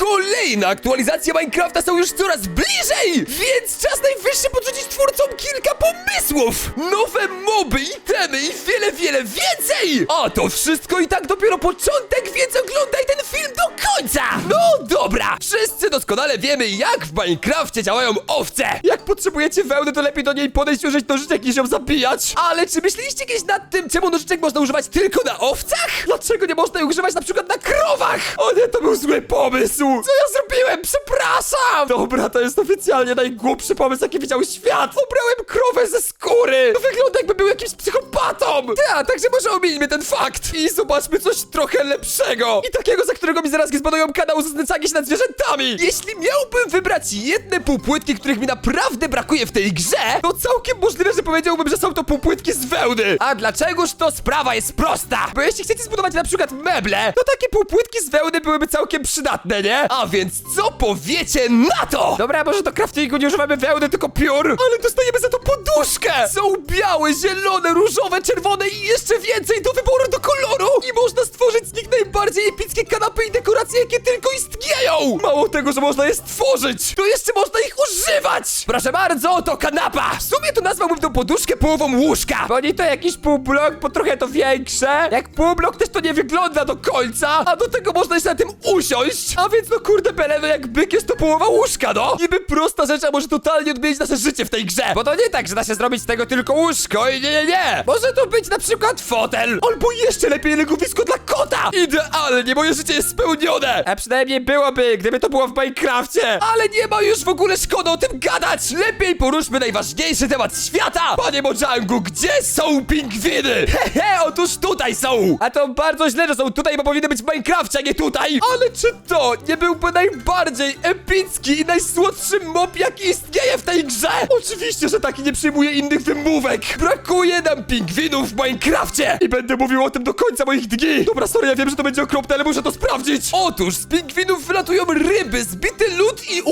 Kolejne aktualizacje Minecrafta są już coraz bliżej! Więc czas najwyższy podrzucić twórcom kilka pomysłów! Nowe moby, itemy i wiele, wiele więcej! A to wszystko i tak dopiero początek, więc oglądaj ten film do końca! No dobra! Wszyscy doskonale wiemy, jak w Minecrafcie działają owce! Jak potrzebujecie wełny, to lepiej do niej podejść, użyć nożyczek niż ją zabijać! Ale czy myśleliście kiedyś nad tym, czemu nożyczek można używać tylko na owcach? Dlaczego nie można ich używać na przykład na krowach? O nie, to był zły pomysł! Co ja zrobiłem? Przepraszam! Dobra, to jest oficjalnie najgłupszy pomysł, jaki widział świat! Obrałem krowę ze skóry! To wygląda jakby był jakimś psychopatą! Tak, także może omijmy ten fakt! I zobaczmy coś trochę lepszego! I takiego, za którego mi zaraz zbanują kanał z znęcania się nad zwierzętami! Jeśli miałbym wybrać jedne półpłytki, których mi naprawdę brakuje w tej grze, to całkiem możliwe, że powiedziałbym, że są to półpłytki z wełny! A dlaczegoż to sprawa jest prosta? Bo jeśli chcecie zbudować na przykład meble, to takie półpłytki z wełny byłyby całkiem przydatne, nie? A więc co powiecie na to? Dobra, może do craftingu nie używamy wełny, tylko piór, ale dostajemy za to poduszkę! Są białe, zielone, różowe, czerwone i jeszcze więcej do wyboru do koloru! I można stworzyć z nich najbardziej epickie kanapy i dekoracje, jakie tylko istnieją! Mało tego, że można je stworzyć, to jeszcze można ich używać! Proszę bardzo, to kanapa! W sumie to nazwałbym tą poduszkę połową łóżka, bo nie to jakiś półblok, bo trochę to większe. Jak półblok też to nie wygląda do końca, a do tego można jeszcze na tym usiąść. A więc no kurde bele, no jak byk jest to połowa łóżka, no! Niby prosta rzecz, a może totalnie odmienić nasze życie w tej grze. Bo to nie tak, że da się zrobić z tego tylko łóżko i nie, nie, nie! Może to być na przykład fotel, albo jeszcze lepiej legowisko dla kota! Idealnie, moje życie jest spełnione! A przynajmniej byłoby, gdyby to było w Minecrafcie! Ale nie ma już w ogóle szkoda o tym gadać! Lepiej poruszmy najważniejszy temat świata! Panie Mojangu, gdzie są pingwiny? Hehe, otóż tutaj są! A to bardzo źle, że są tutaj, bo powinny być w Minecrafcie, a nie tutaj! Ale czy to nie byłby najbardziej epicki i najsłodszy mob, jaki istnieje w tej grze? Oczywiście, że taki nie przyjmuje innych wymówek! Brakuje nam pingwinów w Minecrafcie! I będę mówił o tym do końca moich dni! Dobra, sorry, ja wiem, że to będzie okropne, ale muszę to sprawdzić! Otóż z pingwinów wylatują ryby, zbity lód i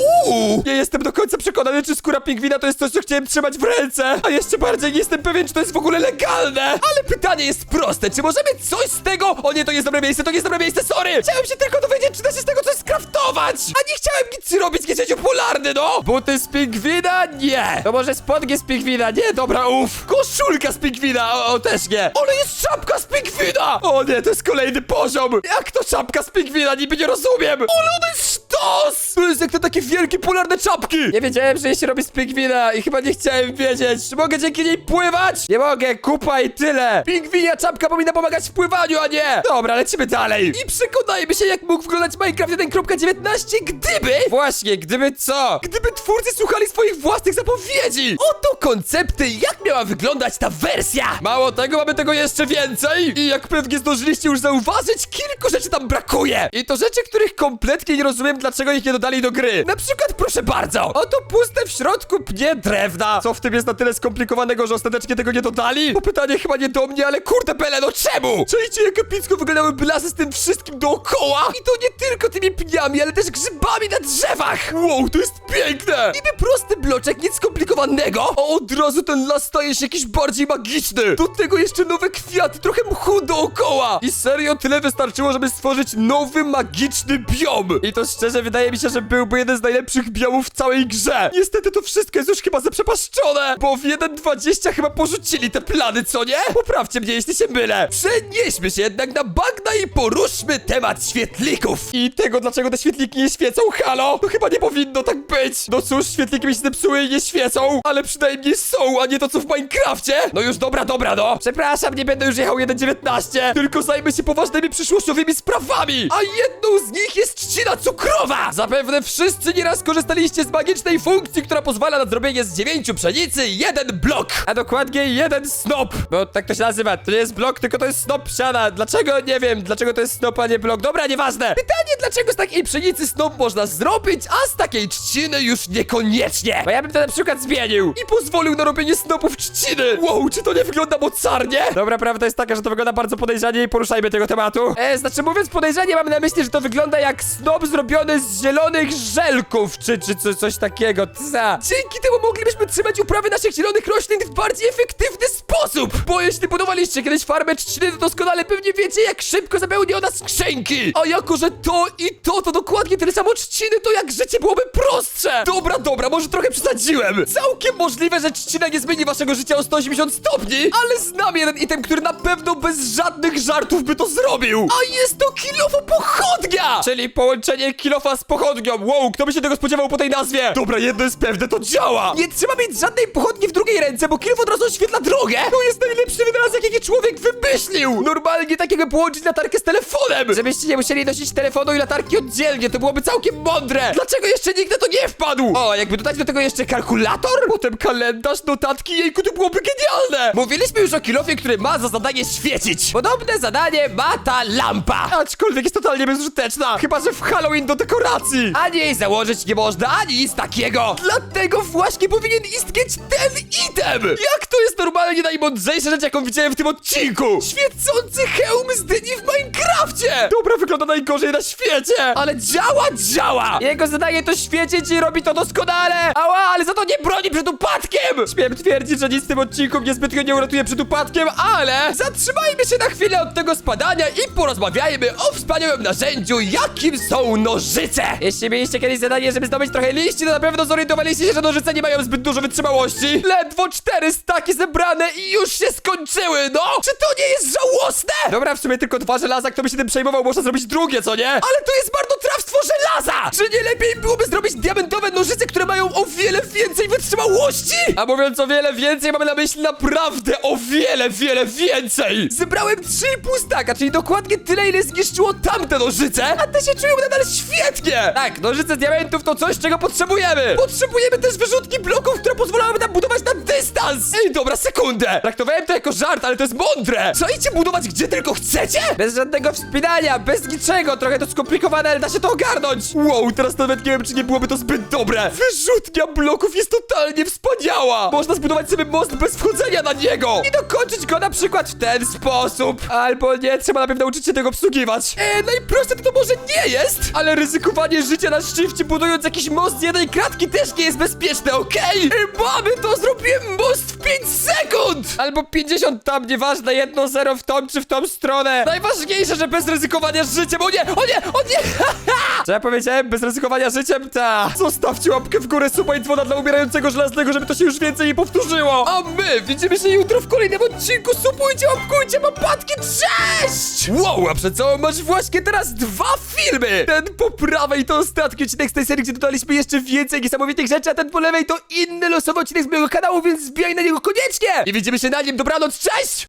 Nie jestem do końca przekonany, czy skóra pingwina to jest coś, co chciałem trzymać w ręce! A jeszcze bardziej nie jestem pewien, czy to jest w ogóle legalne! Ale pytanie jest proste, czy możemy coś z tego... O nie, to nie jest dobre miejsce, to nie jest dobre miejsce, sorry! Chciałem się tylko dowiedzieć, czy da się z tego coś skraftować! A nie chciałem nic robić, nie siedzi polarny, no! Buty z pingwina? Nie! To może spodnie z pingwina? Nie, dobra, uff! Koszulka z pingwina? O, o też nie! Ale jest czapka z pingwina! O nie, to jest kolejny poziom! Jak to czapka z pingwina? Niby nie rozumiem! Ale ona jest sztos! To jak te takie wielkie polarne czapki! Nie wiedziałem, że je się robi z pingwina i chyba nie chciałem wiedzieć. Czy mogę dzięki niej pływać? Nie mogę, kupa i tyle! Pingwinia czapka powinna pomagać w pływaniu, a nie! Dobra, lecimy dalej! I przekonajmy się, jak mógł wyglądać Minecraft 1.19, gdyby... Właśnie, gdyby co? Gdyby twórcy słuchali swoich własnych zapowiedzi! Oto koncepty, jak miała wyglądać ta wersja! Mało tego, mamy tego jeszcze więcej! I jak pewnie zdążyliście już zauważyć, kilku rzeczy tam brakuje! I to rzeczy, których kompletnie nie rozumiem, dlaczego ich nie dodali do gry. Na przykład, proszę bardzo, oto puste w środku pnie drewna. Co w tym jest na tyle skomplikowanego, że ostatecznie tego nie dodali? To pytanie chyba nie do mnie, ale kurde bele, no czemu? Czujcie, jak epicko wyglądały blasy z tym wszystkim dookoła? I to nie tylko tymi pniami, ale też grzybami na drzewach! Wow, to jest piękne! Niby prosty bloczek, nic skomplikowanego, a od razu ten las staje się jakiś bardziej magiczny. Do tego jeszcze nowe kwiaty, trochę mchu dookoła. I serio tyle wystarczyło, żeby stworzyć nowy magiczny biom. I to szczerze wydaje mi się, że byłby jeden z najlepszych biomów w całej grze. Niestety to wszystko jest już chyba zaprzepaszczone, bo w 1.20 chyba porzucili te plany, co nie? Poprawcie mnie, jeśli się mylę. Przenieśmy się jednak na bagna i poruszmy temat świetlików. I tego, dlaczego te świetliki nie świecą, halo? To chyba nie powinno tak być. No cóż, świetliki mi się zepsuły i nie świecą, ale przynajmniej są, a nie to co w Minecrafcie. No już dobra, dobra, no. Przepraszam, nie będę już jechał 1.19, tylko zajmę się poważnymi przyszłościowymi sprawami. A jedną z nich jest trzcina cukrowa. Zapewne wszyscy nieraz korzystaliście z magicznej funkcji, która pozwala na zrobienie z dziewięciu pszenicy jeden blok. A dokładnie jeden snop. Bo tak to się nazywa. To nie jest blok, tylko to jest snop psiana. Dlaczego? Nie wiem. Dlaczego to jest snop, a nie blok? Dobra, nieważne. Pytanie, dlaczego z takiej pszenicy snop można zrobić, a z takiej trzciny już niekoniecznie? Bo ja bym to na przykład zmienił i pozwolił na robienie snopów trzciny. Wow, czy to nie wygląda mocarnie? Dobra, prawda jest taka, że to wygląda bardzo podejrzanie i poruszajmy tego tematu. E, znaczy mówiąc podejrzanie, mam na myśli, że to wygląda jak snop zrobiony z zielonych żelków, czy, czy co, coś takiego. Tza. Dzięki temu moglibyśmy trzymać uprawy naszych zielonych roślin w bardziej efektywny sposób! Bo jeśli budowaliście kiedyś farmę trzciny, to doskonale pewnie wiecie, jak szybko zapełni ona skrzynki! A jako, że to i to to dokładnie tyle samo trzciny, to jak życie byłoby prostsze! Dobra, dobra, może trochę przesadziłem! Całkiem możliwe, że trzcina nie zmieni waszego życia o 180 stopni, ale znam jeden item, który na pewno bez żadnych żartów by to zrobił! A jest to kilowo pochodnia! Czyli połączenie kilofa z pochodnią. Wow, kto by się tego spodziewał po tej nazwie? Dobra, jedno jest pewne, to działa! Nie trzeba mieć żadnej pochodni w drugiej ręce, bo kilof od razu oświetla drogę! To jest najlepszy wynalazek, jaki człowiek wymyślił! Normalnie tak jakby połączyć latarkę z telefonem! Żebyście nie musieli nosić telefonu i latarki oddzielnie, to byłoby całkiem mądre. Dlaczego jeszcze nikt na to nie wpadł? O, jakby dodać do tego jeszcze kalkulator? Potem kalendarz, notatki, jejku, to byłoby genialne! Mówiliśmy już o kilofie, który ma za zadanie świecić! Podobne zadanie ma ta lampa. Aczkolwiek jest totalnie bezużyteczna! Chyba, że w Halloween do dekoracji! Jej założyć nie można, ani nic takiego. Dlatego właśnie powinien istnieć ten item! Jak to jest normalnie najmądrzejsza rzecz, jaką widziałem w tym odcinku? Świecący hełm z dyni w Minecrafcie! Dobra, wygląda najgorzej na świecie! Ale działa, działa! Jego zadanie to świecić i robi to doskonale. Ała, ale za to nie broni przed upadkiem. Śmiem twierdzić, że nic w tym odcinku niezbytnio nie uratuje przed upadkiem, ale zatrzymajmy się na chwilę od tego spadania i porozmawiajmy o wspaniałym narzędziu, jakim są nożyce! Jeśli mieliście kiedyś zadanie, żeby zdobyć trochę liści, to na pewno zorientowaliście się, że nożyce nie mają zbyt dużo wytrzymałości. Ledwo cztery staki zebrane i już się skończyły, no! Czy to nie jest żałosne? Dobra, w sumie tylko dwa żelaza, kto by się tym przejmował, można zrobić drugie, co nie? Ale to jest marnotrawstwo żelaza! Czy nie lepiej byłoby zrobić diamentowe nożyce, które mają o wiele więcej wytrzymałości? A mówiąc o wiele więcej, mamy na myśli Naprawdę o wiele, wiele więcej! Zebrałem 3,5 staka, czyli dokładnie tyle, ile zniszczyło tamte nożyce, a te się czują nadal świetnie! Tak, nożyce z diamentów to coś, czego potrzebujemy! Potrzebujemy też wyrzutki bloków, które pozwalałyby nam budować na dystans! Ej, dobra, sekundę! Traktowałem to jako żart, ale to jest mądre! Chcecie budować gdzie tylko chcecie? Bez żadnego wspinania, bez niczego, trochę to skomplikowane, ale da się to ogarnąć! Wow, teraz nawet nie wiem, czy nie byłoby to zbyt dobre! Wyrzutnia bloków jest totalnie wspaniała! Można zbudować sobie most bez wchodzenia na niego! I dokończyć go na przykład w ten sposób! Albo nie, trzeba najpierw nauczyć się tego obsługiwać! E, najprostsze to, to może nie jest, ale ryzykowanie życia na szczyfcie budując jakiś most z jednej kratki też nie jest bezpieczne, okej? E, mamy to, zrobiłem most w 5 sekund! Albo 50 tam, nieważne, jedno zero w tą czy w tą stronę! Najważniejsze, że bez ryzykowania życiem, o nie, o nie, o nie! Co ja powiedziałem? Bez ryzykowania życiem? Ta! Zostawcie łapkę w górę, suba i dzwona dla umierającego żelaznego, żeby to się już więcej nie powtórzyło! A my widzimy się jutro w kolejnym odcinku, subujcie, łapkujcie, papatki, cześć! Wow, a przed sobą masz właśnie teraz dwa filmy! Ten po prawej to ostatni odcinek z tej serii, gdzie dodaliśmy jeszcze więcej niesamowitych rzeczy, a ten po lewej to inny losowy odcinek z mojego kanału, więc zbijaj na niego koniecznie! I widzimy się na nim, dobranoc, cześć!